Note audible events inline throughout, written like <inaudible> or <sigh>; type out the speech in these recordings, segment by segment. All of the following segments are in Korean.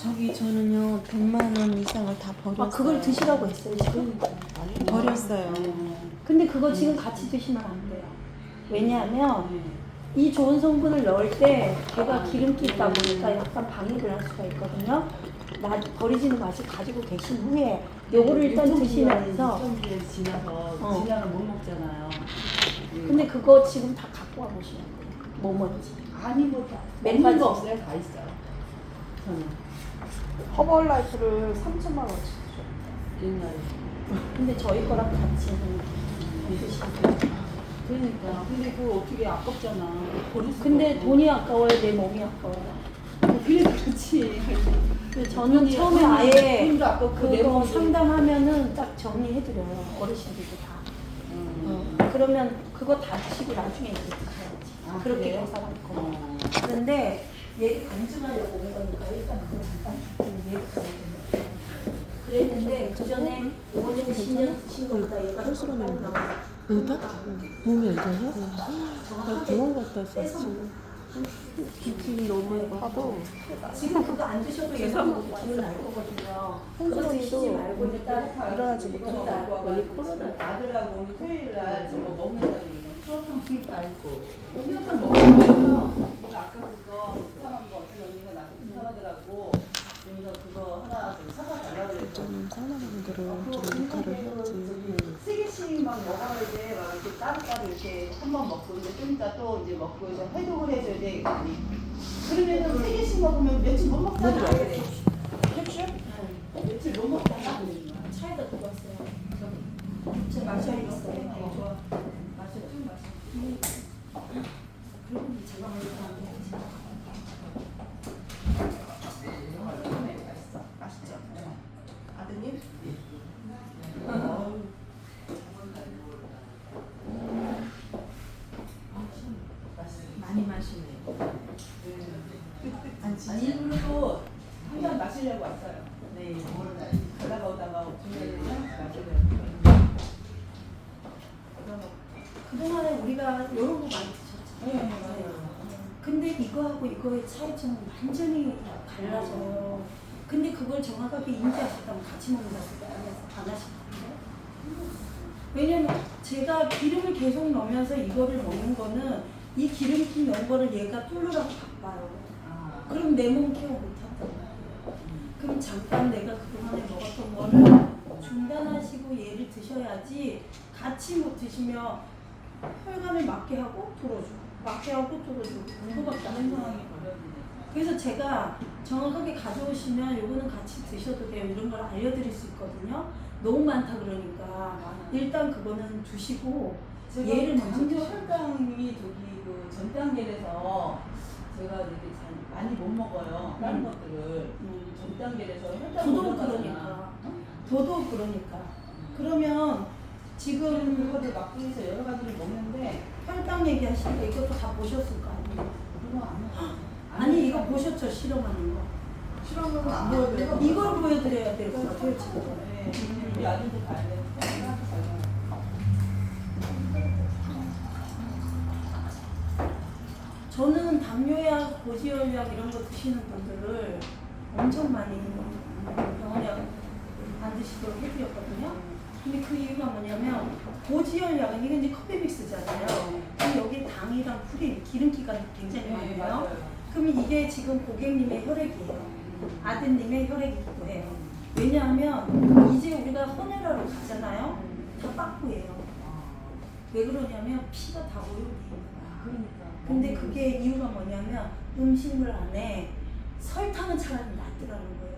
저기 저는요 100만 원 이상을 다 버렸어요. 아 그걸 드시라고 했어요 지금. 버렸어요. 근데 그거 지금 같이 드시면 안 돼요. 왜냐하면 이 좋은 성분을 넣을 때 걔가 기름기 있다 보니까 약간 방해를 할 수가 있거든요. 나 버리지는 마시고 가지고 계신 후에 요거를 일단 드시면서 유통기한 지나서 어. 지나면 못 먹잖아요. 근데 그거 지금 다 갖고 와 보시면 돼요. 뭐 뭔지. 아니 뭐 다. 맨 없는 거. 없어요 다 있어요. 저는 허벌라이프를 3천만 원치 주죠. 옛날에. 근데 저희 거랑 같이. 그러니까 근데 그거 어떻게 아깝잖아. 버릴 수가 근데 없고. 돈이 아까워요, 내 몸이 아까워요. 그래 그렇지. 근데 저는 처음에 아예 돈도 아깝고 내 그거 몸도- 상담하면은 딱 정리해드려요, 어르신들도 다. 음. 어, 그러면 그거 다 드시고 나중에 이제 드셔야지. 아, 그렇게 그래요? 계산할 거. 어. 그런데 얘 검증하려고 온 거니까 일단 그거 잠깐 그랬는데 그 전에 이번에 10년 드신 거보다 얘가 혈수로 나와. 여기다? 몸이 어디서? 나 병원 갔다 왔었어. 기침이 너무 하고 지금 그거 안 드셔도 얘가 기분 날 거거든요. 일단 일어나지 못한다. 원래 코로나 아들하고 오늘 토요일 날 저거 먹는다고 그러면 수업은 알고 오늘은 먹어요. 아까 그거 이상한 거 어떤 언니가 나한테 이상하더라고. 그래서 그거 하나 좀 사다 달라고 그랬더니 저는 사나분들은 좀 역할을 해야지. 세 개씩만 먹어야 돼. 막 이렇게 따로따로 이렇게 한 번 먹고 이제 좀 이따 또 이제 해독을 해줘야 돼. 그러면은 세 개씩 먹으면 며칠 못 먹잖아. 그래. 캡슐? 며칠 못 먹잖아. 차에다 두고 왔어요. 저기 제 마셔야 있어요. 좋아. 마셔 좀 마셔. 그리고 제가 먼저 안 돼야지. 맛있어. 맛있죠? 아드님? 어우. 많이 마시네. 아니 일부러 한잔 마시려고 왔어요. 네. 가다가 오다가 중간에 마시려고. 그동안에 우리가 이런 거 많이 드셨죠. 네, 맞아요. 근데 이거하고 이거의 차이점은 완전히 달라져요. 근데 그걸 정확하게 인지하셨다면 같이 먹는다고 안 하실 텐데. 왜냐면 제가 기름을 계속 넣으면서 이거를 먹는 거는 이 기름기 넣은 거를 얘가 뚫으라고 바빠요. 아, 그럼 내 몸 케어 못 한단 말이에요. 그럼 잠깐 내가 그동안에 먹었던 거를 중단하시고 얘를 드셔야지 같이 못 드시면 혈관을 막게 하고 돌아주고 막게 하고 돌아주고 그거밖에 안. 상황이. 그래서 제가 정확하게 가져오시면 요거는 같이 드셔도 돼요. 이런 걸 알려드릴 수 있거든요. 너무 많다 그러니까 일단 그거는 두시고 얘를 먼저. 혈당이 저기 그 전 단계에서 제가 이렇게 잘 많이 못 먹어요. 다른 음. 것들을 음. 전 단계에서 혈당 저도 그러니까 저도 그러니까 그러면 지금 막고 해서 여러 가지를 먹는데 혈당 얘기하시니까 이것도 다 보셨을 거 아니에요? 그거 안 먹어요. 아니 이거 보셨죠 실험하는 거 실험은 안 보여드려요. 이걸 보여드려야 될 것 같아요 지금 네, 우리 아들도 가야 돼. 저는 당뇨약, 고지혈약 이런 거 드시는 분들을 엄청 많이 병원에 안 드시도록 해드렸거든요. 근데 그 이유가 뭐냐면 고지혈약은 이게 이제 커피 믹스잖아요. 그럼 여기 당이랑 풀이 기름기가 굉장히 네, 많아요. 맞아요. 그럼 이게 지금 고객님의 혈액이에요. 아드님의 혈액이기도 해요. 왜냐하면 이제 우리가 헌혈하러 가잖아요. 다 빠꾸예요. 왜 그러냐면 피가 다 오염돼 있는 거야. 근데 그게 이유가 뭐냐면 음식물 안에 설탕은 차라리 낫더라는 거예요.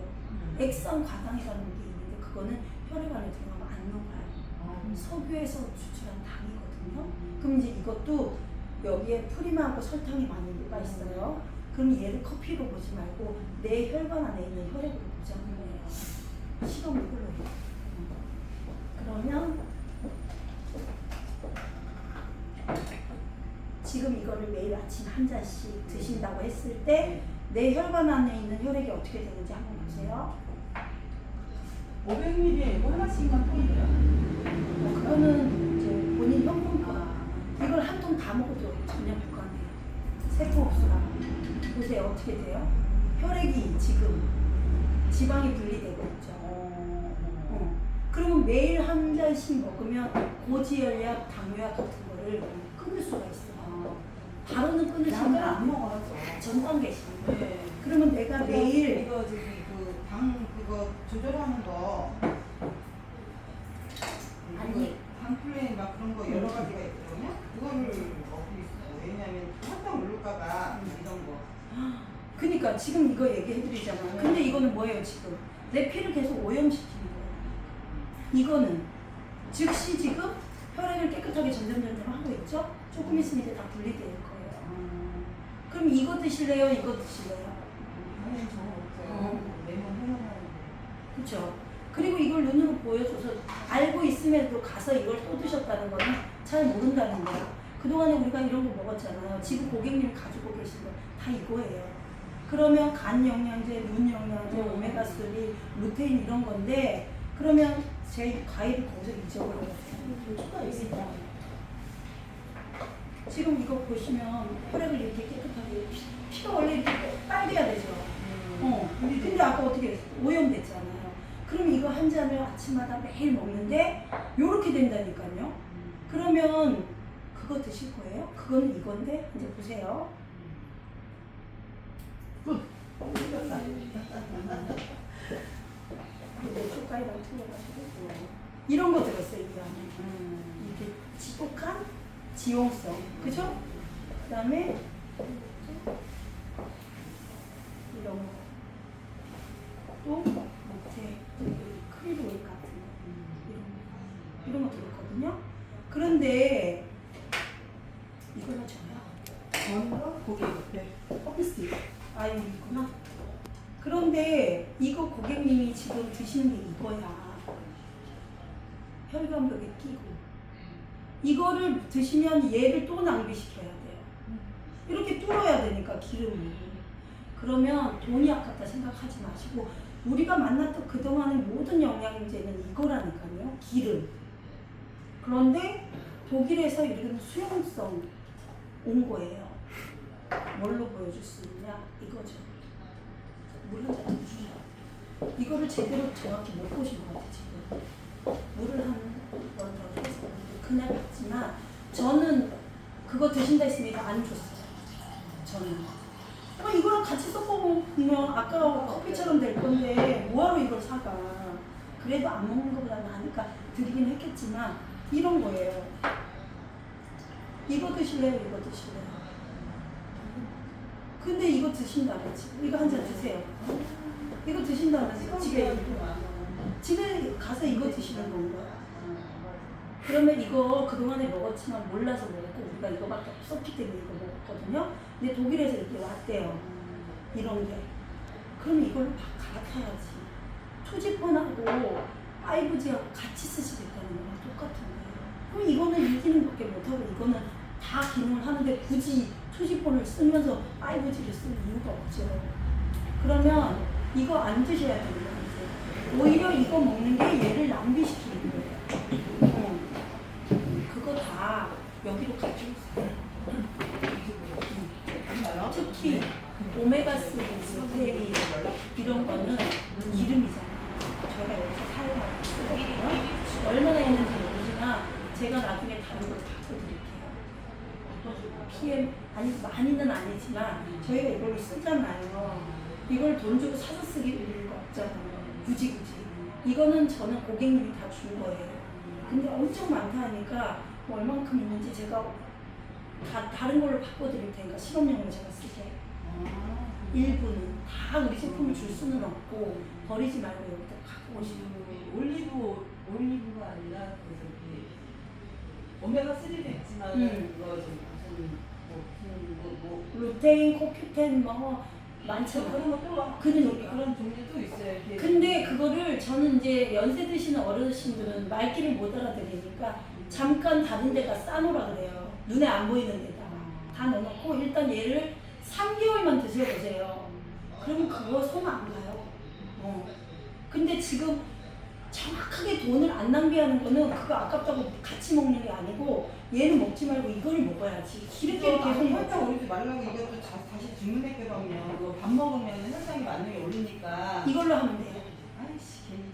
액상 과당이라는 게 있는데 그거는 혈액 안에 들어가면 안 녹아요. 아, 석유에서 추출한 당이거든요. 그럼 이제 이것도 여기에 프리마하고 설탕이 많이 녹아 있어요. 그럼 얘를 커피로 보지 말고 내 혈관 안에 있는 혈액으로 보자는 거예요. 실험을 이걸로. 그러면 지금 이거를 매일 아침 한 잔씩 드신다고 했을 때 내 혈관 안에 있는 혈액이 어떻게 되는지 한번 보세요. 500ml 이거 하나씩만 통이래요. 어, 그거는 이제 본인 현금가. 이걸 한 통 다 먹어도 전혀 불가능해요. 세포 흡수가. 보세요. 어떻게 돼요? 혈액이 지금 지방이 분리되고 있죠. 그러면 매일 한 잔씩 먹으면 고지혈약, 당뇨약 같은 거를 끊을 수가 있어요. 바로는 끊을 수가 안 먹어요. 전 단계씩. 네. 그러면 내가 매일 이거 저기 그당 그거 조절하는 거 아니. 당 플레인 막 그런 거 여러 가지가 있거든요. 그거를 먹고 있어요. 왜냐면 한탕 오를까봐 이런 거. 그러니까 지금 이거 얘기해드리잖아요. 근데 이거는 뭐예요 지금? 내 피를 계속 오염시키는. 이거는 즉시 지금 혈액을 깨끗하게 점점점점 하고 있죠? 조금 있으면 이제 다 분리될 거예요. 음. 그럼 이거 드실래요? 이거 드실래요? 없어요. 어. 그렇죠. 그리고 이걸 눈으로 보여줘서 알고 있음에도 가서 이걸 또 드셨다는 거는 잘 모른다는 거야. 그동안에 우리가 이런 거 먹었잖아요. 지금 고객님 가지고 계신 거 다 이거예요. 그러면 간 영양제, 눈 영양제, 오메가3, 루테인 이런 건데 그러면 제 과일을 거기서 잊어버려요. 있습니다. 지금 이거 보시면 혈액을 이렇게 깨끗하게 피, 피가 원래 이렇게 빨개야 되죠. 어, 근데 아까 어떻게? 오염됐잖아요. 그럼 이거 한 잔을 아침마다 매일 먹는데 요렇게 된다니까요. 그러면 그거 드실 거예요? 그거는 이건데 이제 보세요. <laughs> 이거 초가이랑 틀려가지고 이런 거 들었어요 이 안에. 이렇게 지독한 지용성. 그죠? 그다음에 이런 거. 또 목재, 크리드 오일 같은 거 이런 거 이런 거 들었거든요. 그런데 이걸로 줘요. 건가? 고기 옆에. 커피스틱. 아 여기 있구나. 그런데 이거 고객님이 지금 드시는 게 이거야. 혈관벽에 끼고 이거를 드시면 얘를 또 낭비시켜야 돼요. 이렇게 뚫어야 되니까 기름이. 그러면 돈이 아깝다 생각하지 마시고 우리가 만났던 그동안의 모든 영양제는 이거라니까요. 기름. 그런데 독일에서 이런 수용성 온 거예요. 뭘로 보여줄 수 있냐? 이거죠. 물한 잔 주세요. 이거를 제대로 정확히 못 보신 것 같아요, 지금. 물을 한번더 해서 그날 봤지만 저는 그거 드신다 했으니까 안 줬어요. 저는. 아, 이거랑 같이 섞어먹으면 아까 커피처럼 될 건데 뭐하러 이걸 사가. 그래도 안 먹는 것보다 나으니까 드리긴 했겠지만 이런 거예요. 이거 드실래요? 이거 드실래요? 근데 이거 드신다면 지금 이거 한 잔 드세요. 이거 드신다면 지금 집에 집에 가서 이거 드시는 건가요? 그러면 이거 그동안에 먹었지만 몰라서 먹었고 우리가 이거밖에 없었기 때문에 이거 먹었거든요. 근데 독일에서 이렇게 왔대요. 이런 게. 그럼 이걸로 막 갈아타야지. 투지폰하고 파이브지하고 같이 쓰시겠다는 거랑 똑같은 거예요. 그럼 이거는 이기는 밖에 못하고 이거는 다 기능을 하는데 굳이 투지폰을 쓰면서 파이브지를 쓸 이유가 없죠. 그러면 이거 안 드셔야 되는 거예요. 오히려 이거 먹는 게 얘를 낭비시키는 거예요. 어. 그거 다 여기로 가지고 있어요. 특히 오메가3, 루테인 이런 거는 기름이잖아요. 저희가 여기서 사용하고 쓰거든요. 얼마나 있는지 모르지만 제가 나중에 다른 걸 바꿔드릴게요. PM 아니 많이는 아니지만 저희가 이걸로 쓰잖아요. 이걸 돈 주고 사서 쓰기 이유가 없잖아요. 굳이 굳이. 이거는 저는 고객님이 다 준 거예요. 근데 엄청 많다 하니까 뭐 얼만큼 있는지 제가 다 다른 걸로 바꿔드릴 테니까 실험용으로 제가 쓰게. 일부는 다 우리 제품을 줄 수는 없고 버리지 말고 여기다 갖고 오시면 그 올리브 올리브가 아니라 그 저기 오메가 3도 있지만 음. 그거 좀 무슨 뭐, 뭐, 뭐 루테인, 코큐텐 뭐 많잖아요. 그런 것도 그러니까. 그런 종류도 있어요. 이렇게. 근데 그거를 저는 이제 연세 드시는 어르신들은 말귀를 못 알아들으니까 잠깐 다른 데다 싸놓으라 그래요. 눈에 안 보이는 데다가 다 넣어놓고 일단 얘를 3개월만 드셔보세요. 그러면 그거 손 안 가요. 어. 근데 지금 정확하게 돈을 안 낭비하는 거는 그거 아깝다고 같이 먹는 게 아니고 얘는 먹지 말고 이걸 먹어야지. 이렇게 이렇게 계속 혈당 먹죠. 오르지 말라고 이것도 자, 다시 질문했거든요. 그거 밥 먹으면 혈당이 만능에 오르니까 이걸로 하면 돼요.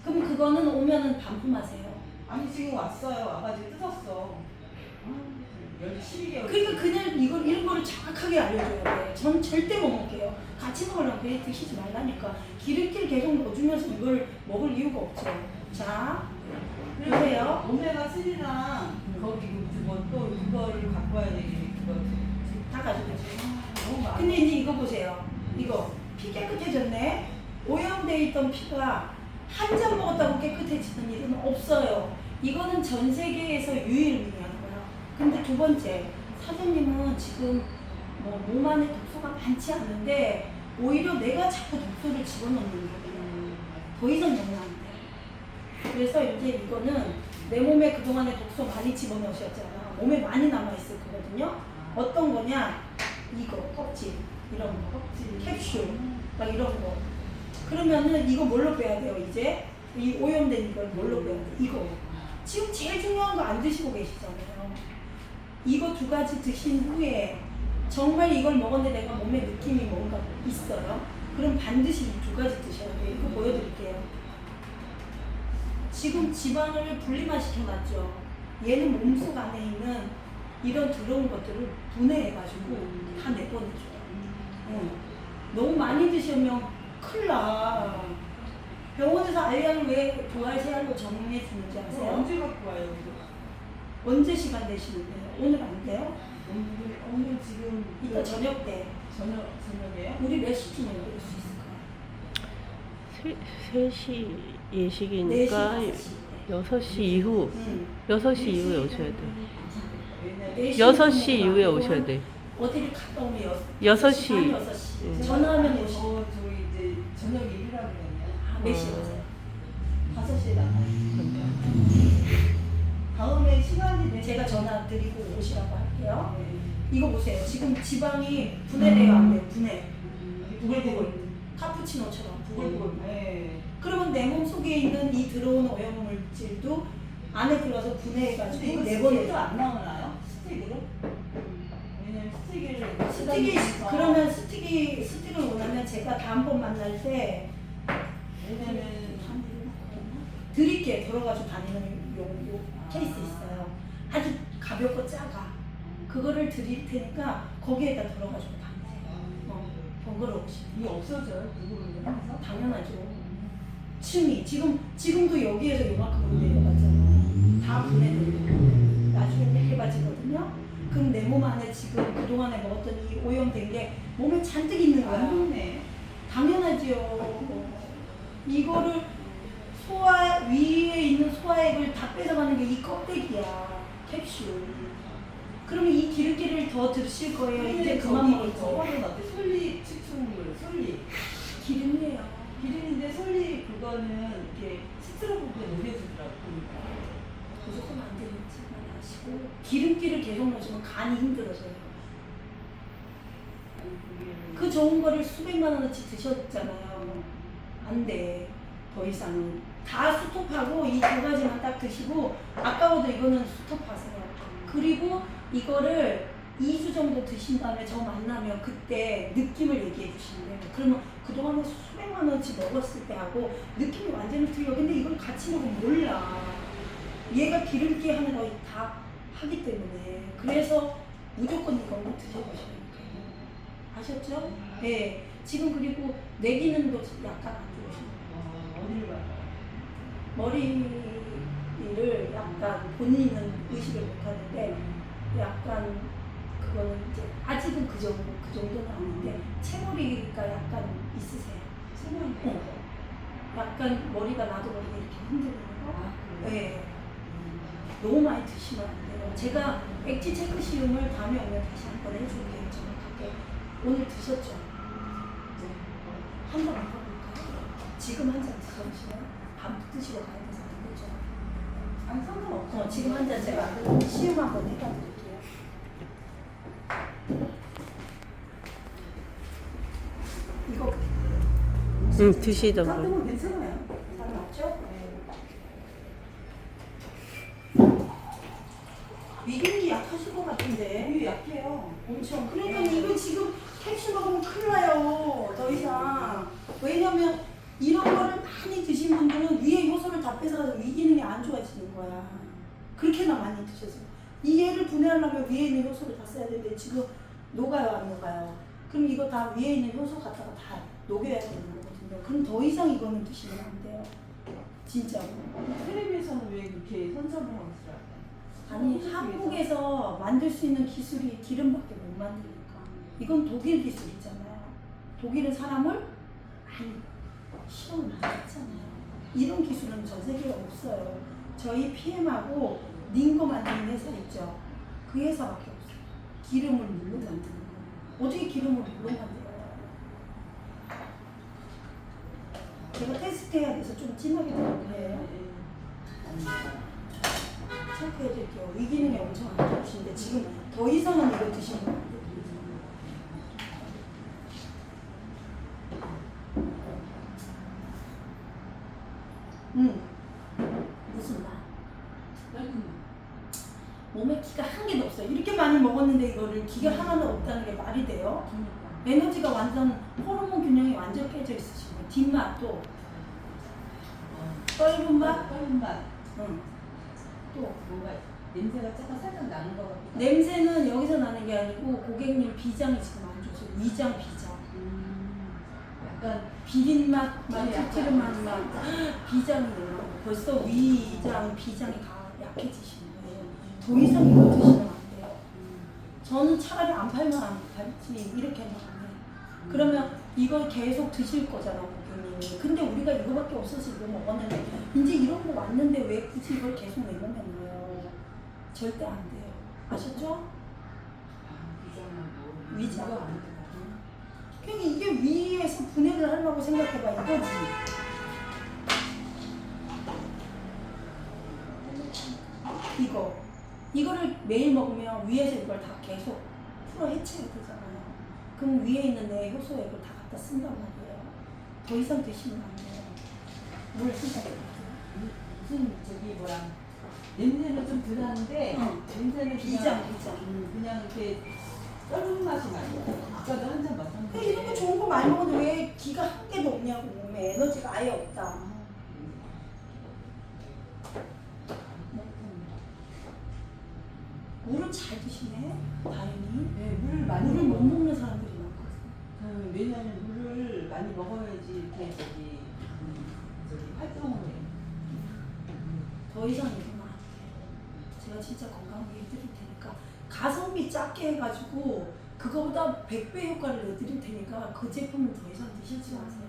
그거는 오면은 반품하세요. 아니 지금 왔어요. 와가지고 뜯었어. 열 12개월. 그러니까 그냥 이걸 이런 거를 정확하게 알려줘야 돼. 전 절대 못 먹게요. 같이 먹으려고 해 드시지 말라니까. 기름기를 계속 넣어주면서 이걸 먹을 이유가 없죠. 자, 보세요. 오메가 3랑 거기 뭐또 그거를 갖고 와야 되겠네. 그거. 다 가지고 있어요. 너무 많아. 근데 이제 이거 보세요. 이거 피 깨끗해졌네. 오염돼 있던 피가 한 잔 먹었다고 깨끗해지는 일은 없어요. 이거는 전 세계에서 유일무이한 거야. 근데 두 번째, 사장님은 지금 뭐 몸 안에 독소가 많지 않은데 오히려 내가 자꾸 독소를 집어넣는 거거든요. 더 이상 넣으면 안 돼. 그래서 이제 이거는 내 몸에 그동안에 독소 많이 집어넣으셨잖아. 몸에 많이 남아있을 거거든요. 어떤 거냐? 이거, 껍질. 이런 거. 껍질. 캡슐. 막 이런 거. 그러면은 이거 뭘로 빼야 돼요, 이제? 이 오염된 이걸 뭘로 빼야 돼? 이거. 지금 제일 중요한 거 안 드시고 계시잖아요. 이거 두 가지 드신 후에 정말 이걸 먹었는데 내가 몸에 느낌이 뭔가 있어요. 그럼 반드시 이 두 가지 드셔야 돼요. 이거 보여드릴게요. 지금 지방을 분리만 시켜놨죠. 얘는 몸속 안에 있는 이런 더러운 것들을 분해해가지고 다 내보내줘요. 응. 너무 많이 드시면 큰일 나. 병원에서 알약을 왜 정리해 주는지 그거 아세요? 언제 갖고 와요? 이거? 언제 시간 되시는데요? 오늘 안 돼요? 오늘, 오늘 지금 이따 저녁 때 저녁 저녁에요? 우리 몇 시쯤에 올릴 수 있을까요? 3시 4시, 예식이니까 5시. 6시 이후 응. 6시 이후에 오셔야 돼. 왜냐면 6시 이후에 오셔야 돼. 어디를 갔다 오면 여, 여섯 시. 반 6시. 응. 전화하면 오시. 어 저녁 일이라고 그랬냐? 아, 몇 시에 오세요? 5시에 나가요. 다음에 시간이 되면 제가 전화 드리고 오시라고 할게요. 네. 이거 보세요. 지금 지방이 분해돼요, 안 돼요? 분해. 부글부글. 카푸치노처럼 부글부글. 네. 그러면 내 몸 속에 있는 이 들어오는 오염물질도 안에 들어가서 분해해가지고 내보내죠. 스틱으로 안 나오나 스틱이 그러면 스틱이 스틱을 원하면 제가 다음번 만날 때 왜냐면 드릴게 덜어가지고 다니는 요, 요 케이스 있어요. 아주 가볍고 작아. 그거를 드릴 테니까 거기에다 덜어가지고 다니세요. 어, 번거로우시. 이게 없어져요? 부글부글 하면서? 당연하죠. 층이 지금 지금도 여기에서 요만큼으로 내려갔잖아. 다 분해되고 나중에 해가지거든요. 그럼 내 몸 안에 지금 그 동안에 먹었던 이 오염된 게 몸에 잔뜩 있는 거야. 완벽네. 당연하지요. 이거를 소화 위에 있는 소화액을 다 뺏어가는 게 이 껍데기야. 캡슐. 그러면 이 기름기를 더 드실 거예요. 이제 그만 먹을 거. 저거는 어때? 솔잎 식초물, 솔잎. 기름이에요. 기름인데 솔잎 그거는 이렇게 스트로 부분에 녹여주더라고. 보니까. 무조건 안 되는지 만 아시고 기름기를 계속 넣으시면 간이 힘들어져요. 그 좋은 거를 수백만 원어치 드셨잖아요. 안 돼. 더 이상은. 다 스톱하고 이 두 가지만 딱 드시고 아까워도 이거는 스톱하세요. 그리고 이거를 2주 정도 드신 다음에 저 만나면 그때 느낌을 얘기해 주시면 돼요. 그러면 그동안에 수백만 원어치 먹었을 때 하고 느낌이 완전히 틀려. 근데 이걸 같이 먹으면 몰라. 얘가 기름기 하는 거 다 하기 때문에. 그래서 무조건 이거는 드셔보셔야 돼요. 아셨죠? 네. 지금 그리고 내 기능도 약간 안 좋으신 어, 어디를 봐요? 머리를 약간 본인은 의식을 못 하는데 약간 그거는 이제 아직은 그 정도 그 정도는 아닌데 채머리가 약간 있으세요. 세모인 어. 약간 머리가 나도 모르게 이렇게 흔들리는 거. 아? 네. 너무 많이 드시면 안 돼요. 제가 액티 체크 시음을 다음에 오면 다시 한 번 해줄게요. 정확하게. 오늘 드셨죠? 한잔 먹어볼까요? 지금 한 잔 드셔보시면 밥 드시고 가야 돼서 안 되죠. 아니 상관없어. 어, 지금 한 잔 제가 시음 한 번 해봐 드릴게요. 이거 응, 드시던 거. 괜찮아요. 잘 맞죠? 위경이 약하실 것 같은데. 우유 약해요. 엄청. 그러니까 이거 지금 캡슐 먹으면 큰일 나요. 더 이상. 왜냐면 이런 거를 많이 드신 분들은 위에 효소를 다 거야. 그렇게나 많이 드셔서 이 얘를 분해하려면 위에 있는 효소를 다 써야 되는데 지금 녹아요 안 녹아요? 그럼 이거 다 위에 있는 효소 갖다가 다 녹여야 되는 거거든요. 그럼 더 이상 이거는 드시면 안 돼요. 진짜로. 텔레비에서는 왜 그렇게 선전을 하고 있어요? 아니 한국에서 만들 수 있는 기술이 기름밖에 못 만드니까 이건 독일 기술이잖아요. 독일은 사람을 많이 실험을 많이 했잖아요. 이런 기술은 전 세계에 없어요. 저희 PM하고 닝거 만드는 회사 있죠. 그 회사밖에 없어요. 기름을 물로 만드는 거. 어떻게 기름을 물로 만들어요? 제가 테스트해야 돼서 좀 진하게 들어가요. 체크해 드릴게요. 위기능이 엄청 안 좋으신데 지금 더 이상은 이거 드시면 안 돼요. 음. 무슨 맛? 몸에 기가 한 개도 없어요. 이렇게 많이 먹었는데 이거를 기가 하나도 없다는 게 말이 돼요? 에너지가 완전 호르몬 균형이 완전 깨져 있으시고 뒷맛도 떫은 맛, 떫은 맛. 응. 또 뭔가 냄새가 조금 살짝 나는 것 같기도 하고. 냄새는 여기서 나는 게 아니고 고객님 비장이 지금 안 좋으세요. 위장 비장. 음, 약간 비린 맛, 맛, 네, 약간 찌르만 맛, 비장이 올라오고 벌써 위장, 비장이 다 약해지시는 거예요. 더 이상 이거 드시면 안 돼요. 저는 차라리 안 팔면 안 팔지 이렇게 하면 안 돼요. 그러면 이걸 계속 드실 거잖아 고객님이. 근데 우리가 이거밖에 없어서 이거 먹었는데 이제 이런 거 왔는데 왜 굳이 이걸 계속 내놓으면요. 절대 안 돼요. 아셨죠? 위장. 그냥 이게 위에서 분해를 하려고 생각해봐 이거지. 이거 이거를 매일 먹으면 위에서 이걸 다 계속 풀어 해체가 되잖아요. 그럼 위에 있는 내 효소액을 다 갖다 쓴단 말이에요. 더 이상 드시면 안 돼요. 물 생각해. 무슨 저기 뭐야 냄새는 좀 덜하는데 응. 냄새는 그냥 비장 비장. 음, 그냥 이렇게 떫은 맛이 나요. 아까도 한 잔 마셨는데. 근데 이런 거 좋은 거 많이 먹는데 왜 기가 한 개도 없냐고 몸에 에너지가 아예 없다. 많이 물을 못 먹어. 먹는 사람들이 많거든. 그, 왜냐면 물을 많이 먹어야지 이렇게 저기 음, 저기 활동을 해. 더 이상 이러면 안 돼요. 제가 진짜 건강하게 해드릴 테니까 가성비 작게 해가지고 그거보다 100배 효과를 내드릴 테니까 그 제품은 더 이상 드시지 마세요.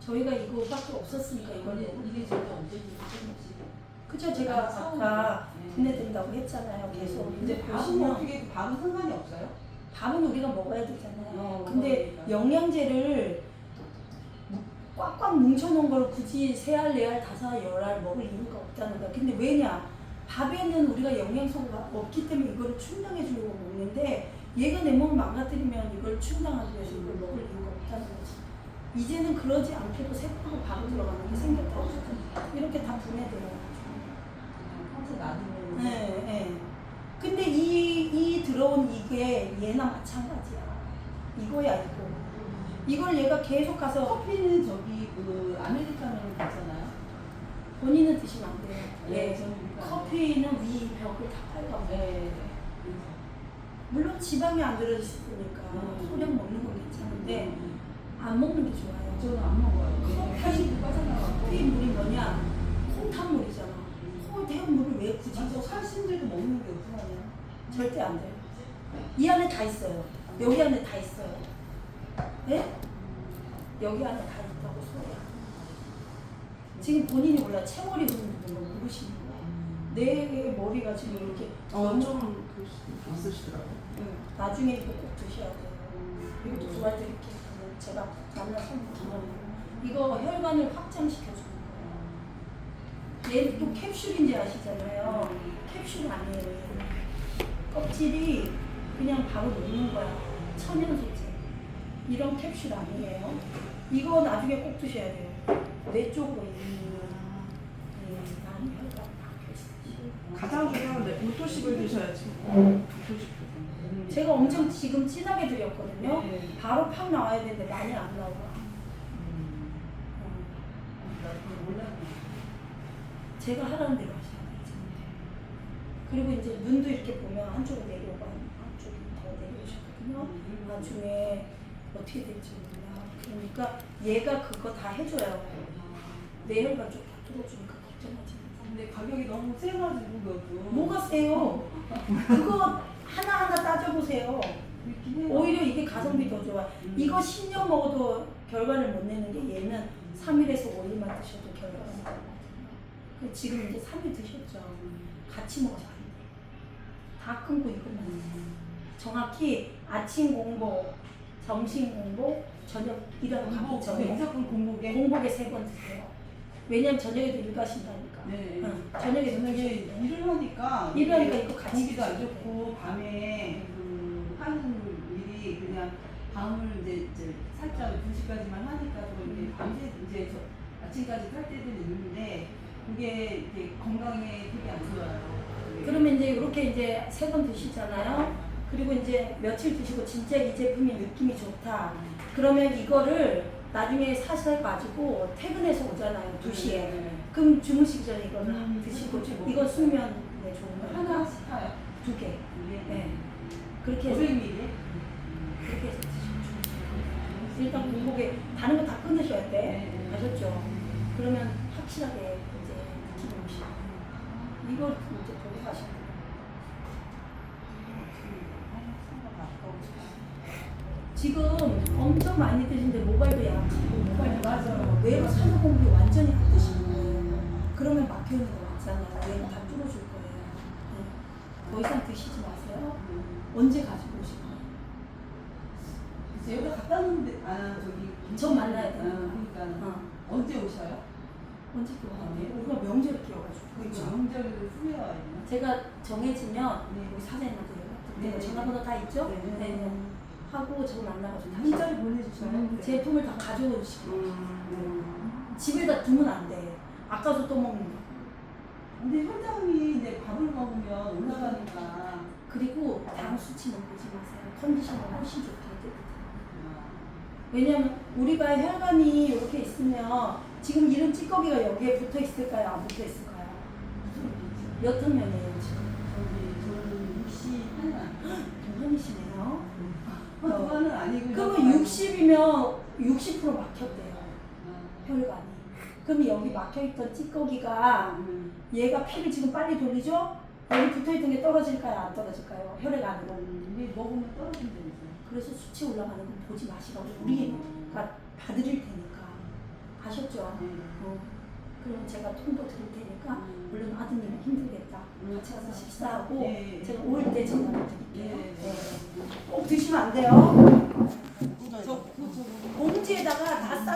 저희가 이거밖에 없었으니까 이거는 이거는 이게 저도 언제든지 끊임없이. 그죠 제가 아까 분해된다고 했잖아요. 계속 근데 이제 밥은 보시면 어떻게 밥은 상관이 없어요? 우리가 먹어야 되잖아요. 어, 근데 되니까. 영양제를 꽉꽉 뭉쳐놓은 걸 굳이 세 알, 네 알, 다섯 알, 열 알 먹을 이유가 없다는 거야. 근데 왜냐? 밥에는 우리가 영양소가 없기 때문에 이거를 충당해 주려고 먹는데 얘가 내 몸을 망가뜨리면 이걸 충당하기 위해서 이걸 먹을 이유가 없다는 거지. 이제는 그러지 않게도 세포로 바로 들어가는 게 생겼다고 이렇게 다 분해돼요. 평소 놔두면 네, 네. 근데 이, 이 들어온 이게 얘나 마찬가지야. 이거야, 이거. 이걸 얘가 계속 가서 커피는 저기 그 아메리카노는 괜찮아요? 본인은 드시면 안 돼요. 네, 예. 저는 그러니까 커피는 위 벽을 다 빨가. 네. 물론 지방이 안 들어있으니까 음. 소량 먹는 건 괜찮은데 안 먹는 게 좋아요. 저는 안 먹어요. 커피-. 커피 물이 뭐냐? 콩탄물이잖아. 태운 물을 왜 굳이 진짜 칼슘제도 먹는 게 어떡하냐? 절대 안 돼요. 이 안에 다 있어요. 여기 안에 다 있어요. 네? 여기 안에 다 있다고 소리야. 지금 본인이 몰라 채머리 흔드는 거 모르시는 거야. 내 머리가 지금 이렇게 어좀 있으시더라고요. 응. 나중에 이거 꼭 드셔야 돼요. 이것도 이렇게 그냥 제가 만나서 이거 혈관을 거예요. 얘는 또 캡슐인지 아시잖아요. 캡슐 아니에요. 껍질이 그냥 바로 녹는 거야. 천연 소재. 이런 캡슐 아니에요. 이거 나중에 꼭 드셔야 돼요. 뇌 쪽으로 있는 예, 많이 혈관 막혀 있어요. 가장 중요한 게 무토식을 드셔야지. 무토식. 제가 엄청 지금 진하게 드렸거든요. 네. 바로 팍 나와야 되는데 많이 안 나와. 음, 음. 나 그거 몰랐네. 제가 하라는 대로 하셔야 돼요. 그리고 이제 눈도 이렇게 보면 한쪽으로 내려오고 한쪽이 더 내려오셨거든요. 나중에 어떻게 될지 몰라. 그러니까 얘가 그거 다 해줘요. 뇌혈관 쪽 다 뚫어주니까 걱정하지 마. 근데 가격이 너무 세가지고 그것도 뭐가 세요? 그거 하나하나 따져보세요. 오히려 이게 가성비 더 좋아. 이거 10년 먹어도 결과를 못 내는 게 얘는 3일에서 5일만 드셔도 결과가 나거든요. 그 지금 이제 3일 드셨죠. 같이 먹어서 안 돼. 다 끊고 이것만 해. 정확히 아침 공복, 점심 공복, 저녁 가기 공복 전에 무조건 공복에 공복에 세 번 드세요. 왜냐면 저녁에도 일 가신다니까. 네. 응. 저녁에 저녁에 일을 하니까 일을 하니까 이게 이거 같이 공기도 안 좋고 밤에 그 하는 일이 그냥 밤을 이제, 이제 살짝 2시까지만 하니까 또 이제 밤새 이제 저 아침까지 탈 때도 있는데 그게 이제 건강에 되게 안 좋아요. 그러면 이제 이렇게 이제 세 번 드시잖아요. 그리고 이제 며칠 드시고 진짜 이 제품이 느낌이 좋다. 그러면 이거를 나중에 사셔가지고 퇴근해서 오잖아요. 2시에. 네. 그럼 주무시기 전에 이거를 음, 드시고 그렇지, 뭐. 이거 수면에 좋은 거 하나 시타요. 두 개. 네. 그렇게 해서 500ml. 그렇게 해서 드시면 좋아요. 일단 공복에 다른 거 다 끊으셔야 돼. 네. 아셨죠? 그러면 확실하게 이걸 이제 돼요. 지금 엄청 많이 드시는데 모발도 약하고 모발도 맞아요. 뇌로 산소 공급이 완전히 안 되시는 거예요. 그러면 막혀있는 거 맞잖아요. 뇌는 다 뚫어줄 거예요. 네. 더 이상 드시지 마세요. 언제 가지고 오실 거예요? 여기 갖다 놓는데 아 저기 저 만나야 아, 돼요. 그러니까 어. 언제 오셔요? 언제 또 하는데? 우리가 명절 끼워가지고. 그렇죠. 명절을 와야 되나? 제가 정해지면 네. 우리 사장님한테 연락드릴게요. 네. 전화번호 다 있죠? 네. 네. 하고 저 만나가지고 다시 문자를 보내주셔요. 제품을 다 가져오시고 음. 집에다 두면 안 돼. 아까도 또 먹는다. 근데 현장이 이제 밥을 먹으면 올라가니까 그리고 당 수치는 보지 마세요. 컨디션은 훨씬 좋게 해드릴게요. 아, 왜냐면 우리가 혈관이 이렇게 있으면 지금 이런 찌꺼기가 여기에 붙어 있을까요? 안 붙어 있을까요? 몇 학년이에요 지금? 저는 60하나. 동안이시네요. 그러면 60이면 60% 막혔대요. 아, 혈관이. 그럼 여기 막혀있던 찌꺼기가 음. 얘가 피를 지금 빨리 돌리죠? 여기 붙어있던 게 떨어질까요? 안 떨어질까요? 혈액 안으로. 근데 먹으면 떨어진다면서요. 그래서 수치 올라가는 건 보지 마시라고 우리가 봐드릴 테니까. 아셨죠? 네. 어. 그러면 제가 통보 드릴 테니까 음. 물론 아드님은 힘들겠다. 음. 같이 가서 식사하고 네. 제가 올 때 전화를 드릴게요. 네. 네. 꼭 드시면 안 돼요. 저, 그, 저, 봉지에다가 다 싸.